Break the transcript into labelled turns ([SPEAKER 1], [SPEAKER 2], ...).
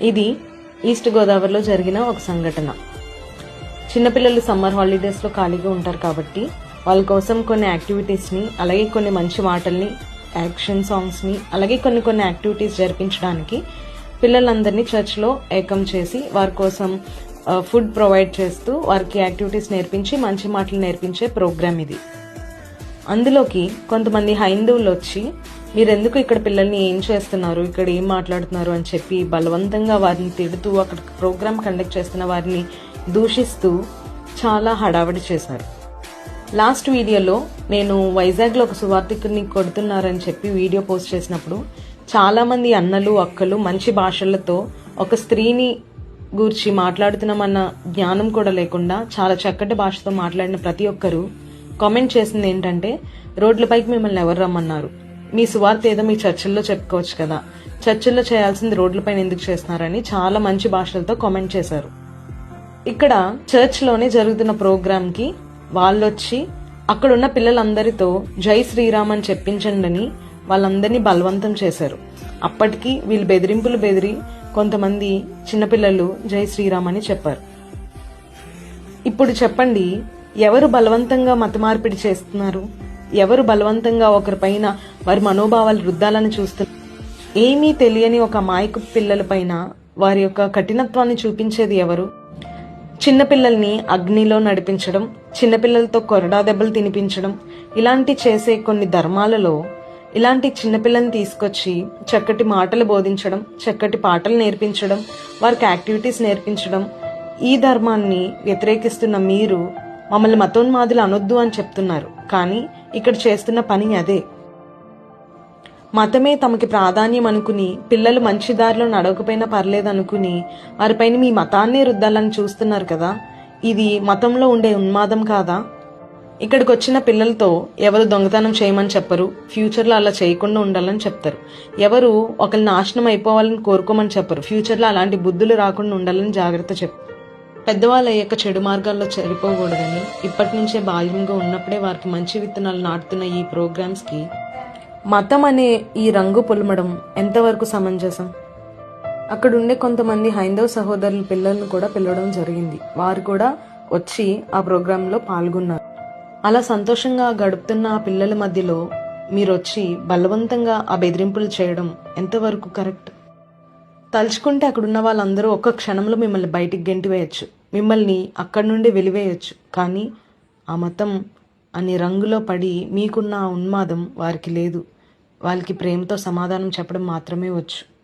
[SPEAKER 1] ఇది ఈస్ట్ గోదావరిలో జరిగిన ఒక సంఘటన. చిన్నపిల్లలు సమ్మర్ హాలిడేస్లో ఖాళీగా ఉంటారు కాబట్టి వాళ్ళ కోసం కొన్ని యాక్టివిటీస్ని అలాగే కొన్ని మంచి మాటల్ని యాక్షన్ సాంగ్స్ని అలాగే కొన్ని కొన్ని యాక్టివిటీస్ జరిపించడానికి పిల్లలందరినీ చర్చ్లో ఏకం చేసి వారి కోసం ఫుడ్ ప్రొవైడ్ చేస్తూ వారికి యాక్టివిటీస్ నేర్పించి మంచి మాటలు నేర్పించే ప్రోగ్రామ్ ఇది. అందులోకి కొంతమంది హైందువులు వచ్చి మీరెందుకు ఇక్కడ పిల్లల్ని ఏం చేస్తున్నారు? ఇక్కడ ఏం మాట్లాడుతున్నారు? అని చెప్పి బలవంతంగా వారిని తిడుతూ అక్కడ ప్రోగ్రామ్ కండక్ట్ చేస్తున్న వారిని దూషిస్తూ చాలా హడావిడి చేశారు. లాస్ట్ వీడియోలో నేను వైజాగ్లో ఒక సువార్థికుడిని కొడుతున్నారని చెప్పి వీడియో పోస్ట్ చేసినప్పుడు చాలామంది అన్నలు అక్కలు మంచి భాషలతో ఒక స్త్రీని గూర్చి మాట్లాడుతున్నామన్న జ్ఞానం కూడా లేకుండా చాలా చక్కటి భాషతో మాట్లాడిన ప్రతి ఒక్కరూ కామెంట్ చేసింది ఏంటంటే రోడ్లపైకి మిమ్మల్ని ఎవరు రమ్మన్నారు? మీ సువార్త ఏదో మీ చర్చిల్లో చెప్పుకోవచ్చు కదా. చర్చిల్లో చేయాల్సింది రోడ్లపైన ఎందుకు చేస్తున్నారని చాలా మంచి భాషలతో కామెంట్ చేశారు. ఇక్కడ చర్చ్లోనే జరుగుతున్న ప్రోగ్రామ్కి వాళ్ళొచ్చి అక్కడున్న పిల్లలందరితో జై శ్రీరామ్ అని చెప్పించండి అని వాళ్ళందరినీ బలవంతం చేశారు. అప్పటికి వీళ్ళు బెదిరింపులు బెదిరి కొంతమంది చిన్నపిల్లలు జై శ్రీరామ్ అని చెప్పారు. ఇప్పుడు చెప్పండి ఎవరు బలవంతంగా మత మార్పిడి చేస్తున్నారు? ఎవరు బలవంతంగా ఒకరిపైన వారి మనోభావాలు వృద్ధాలను చూస్తున్న ఏమీ తెలియని ఒక మాయకు పిల్లలపైన వారి యొక్క కఠినత్వాన్ని చూపించేది ఎవరు? చిన్నపిల్లల్ని అగ్నిలో నడిపించడం చిన్నపిల్లలతో కొరడా దెబ్బలు తినిపించడం ఇలాంటి చేసే కొన్ని ధర్మాలలో ఇలాంటి చిన్నపిల్లని తీసుకొచ్చి చక్కటి మాటలు బోధించడం చక్కటి పాటలు నేర్పించడం వారికి యాక్టివిటీస్ నేర్పించడం ఈ ధర్మాన్ని వ్యతిరేకిస్తున్న మీరు మమ్మల్ని మతోన్మాదులు అనొద్దు అని చెప్తున్నారు. కానీ ఇక్కడ చేస్తున్న పని అదే. మతమే తమకి ప్రాధాన్యం అనుకుని పిల్లలు మంచి దారిలో నడవకపోయినా పర్లేదనుకుని వారిపైన మీ మతాన్నే రుద్దాలని చూస్తున్నారు కదా? ఇది మతంలో ఉండే ఉన్మాదం కాదా? ఇక్కడికి వచ్చిన పిల్లలతో ఎవరు దొంగతనం చేయమని చెప్పరు ఫ్యూచర్లో అలా చేయకుండా ఉండాలని చెప్తారు. ఎవరు ఒకరిని నాశనం అయిపోవాలని కోరుకోమని చెప్పరు ఫ్యూచర్లో అలాంటి బుద్ధులు రాకుండా ఉండాలని జాగ్రత్త చెప్పు పెద్దవాళ్ళు అయ్యాక చెడు మార్గాల్లో చెడిపోకూడదని ఇప్పటి నుంచే బాల్యంగా ఉన్నప్పుడే వారికి మంచి విత్తనాలు నాటుతున్న ఈ ప్రోగ్రామ్స్కి మతం అనే ఈ రంగు పొలమడం ఎంతవరకు సమంజసం? అక్కడుండే కొంతమంది హైందవ సహోదరుల పిల్లలను కూడా పిలవడం జరిగింది. వారు కూడా వచ్చి ఆ ప్రోగ్రాంలో పాల్గొన్నారు. అలా సంతోషంగా గడుపుతున్న ఆ పిల్లల మధ్యలో మీరు వచ్చి బలవంతంగా ఆ బెదిరింపులు చేయడం ఎంతవరకు కరెక్ట్? తలుచుకుంటే అక్కడున్న వాళ్ళందరూ ఒక్క క్షణంలో మిమ్మల్ని బయటికి గెంటివేయచ్చు. మిమ్మల్ని అక్కడి నుండి వెలివేయచ్చు. కానీ ఆ మతం అనే రంగులో పడి మీకున్న ఆ ఉన్మాదం వారికి లేదు. వాళ్ళకి ప్రేమతో సమాధానం చెప్పడం మాత్రమే వచ్చు.